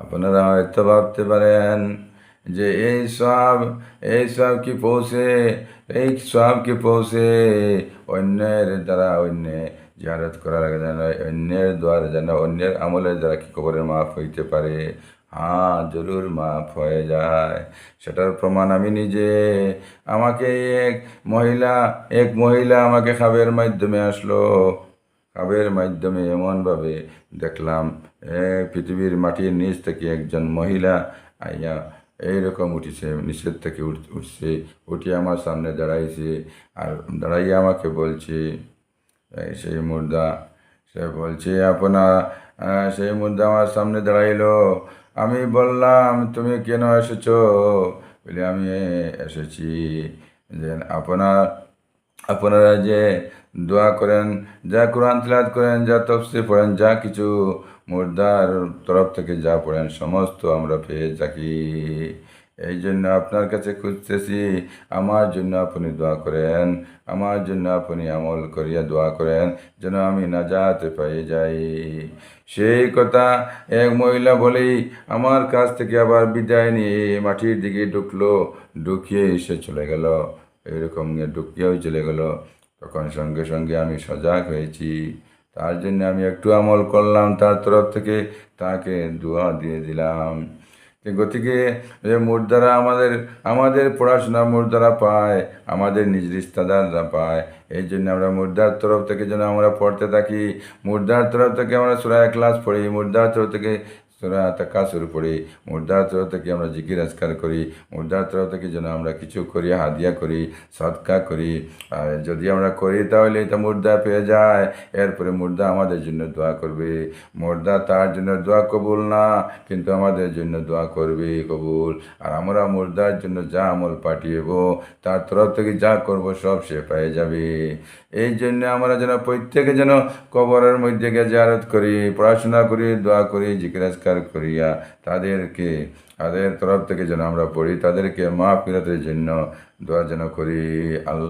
আপনারা হয়তো ভাবতে পারেন যে এই সব এই সব কি পৌঁছে, এই সব কি পৌঁছে? অন্যের দ্বারা অন্য জিয়ারত করার আগে যেন, অন্যের দ্বারা যেন, অন্যের আমলের দ্বারা কি কবরের মাফ হইতে পারে? হ্যাঁ জরুর মাফ হয়ে যায়। সেটার প্রমাণ আমি নিজে। আমাকে এক মহিলা এক মহিলা আমাকে খাবের মাধ্যমে আসলো। কাবের মাধ্যমে এমনভাবে দেখলাম পৃথিবীর মাটির নিচ থেকে একজন মহিলা আইয়া এইরকম উঠিছে, নিচের থেকে উঠ- উঠছে, উঠে আমার সামনে দাঁড়াইছে আর দাঁড়াইয়া আমাকে বলছে সেই মুর্দা, সে বলছে আপনার সেই মুর্দা আমার সামনে দাঁড়াইলো। আমি বললাম, তুমি কেন এসেছ? বলে, আমি এসেছি যে, আপনার, আপনারা যে দোয়া করেন, যা কোরআন তিলাত করেন, যা তফসির পড়েন, যা কিছু মুর্দার তরফ থেকে যা পড়েন, সমস্ত আমরা পেয়ে থাকি। এই জন্য আপনার কাছে খুঁজতেছি, আমার জন্য আপনি দোয়া করেন, আমার জন্য আপনি আমল করিয়া দোয়া করেন, যেন আমি নাজাতে পাই যাই। সেই কথা এক মহিলা বলেই আমার কাছ থেকে আবার বিদায় নিয়ে মাটির দিকে ঢুকলো, ঢুকিয়ে এসে চলে গেল। এরকম ঢুকিয়েও চলে গেল। তখন সঙ্গে সঙ্গে আমি সজাগ হয়েছি। তার জন্য আমি একটু আমল করলাম, তার তরফ থেকে তাকে দোয়া দিয়ে দিলাম। গতিকে যে মুর্দারা আমাদের আমাদের পড়াশোনা মুর্দারা পায়, আমাদের নিজ রিস্তাদাররা পায়, এই জন্য আমরা মুর্দার তরফ থেকে যেন আমরা পড়তে থাকি। মুর্দার তরফ থেকে আমরা সুরা ক্লাস পড়ি, মুর্দার তরফ থেকে সুরা তাকাসুর পড়ি মুর্দার তরফ থেকে আমরা জিকির আজকার করি, মুর্দার তরফ থেকে যেন আমরা কিছু করি, হাদিয়া করি সৎকা করি। আর যদি আমরা করি তাহলে এটা মুর্দা পেয়ে যায়। এরপরে মুর্দা আমাদের জন্য দোয়া করবে। মুর্দা তার জন্য দোয়া কবুল না, কিন্তু আমাদের জন্য দোয়া করবে কবুল। আর আমরা মুর্দার জন্য যা আমল পাঠিয়েব, তার তরফ থেকে যা করব সব সে পেয়ে যাবে। এই জন্য আমরা যেন প্রত্যেকে যেন কবরের মধ্যে গিয়ে জারত করি, পড়াশোনা করি, দোয়া করি জিজ্ঞাসকার করিয়া তাদেরকে, তাদের তরফ থেকে যেন আমরা পড়ি, তাদেরকে মা ফিরাতের জন্য দোয়া যেন করি আল্লাহ।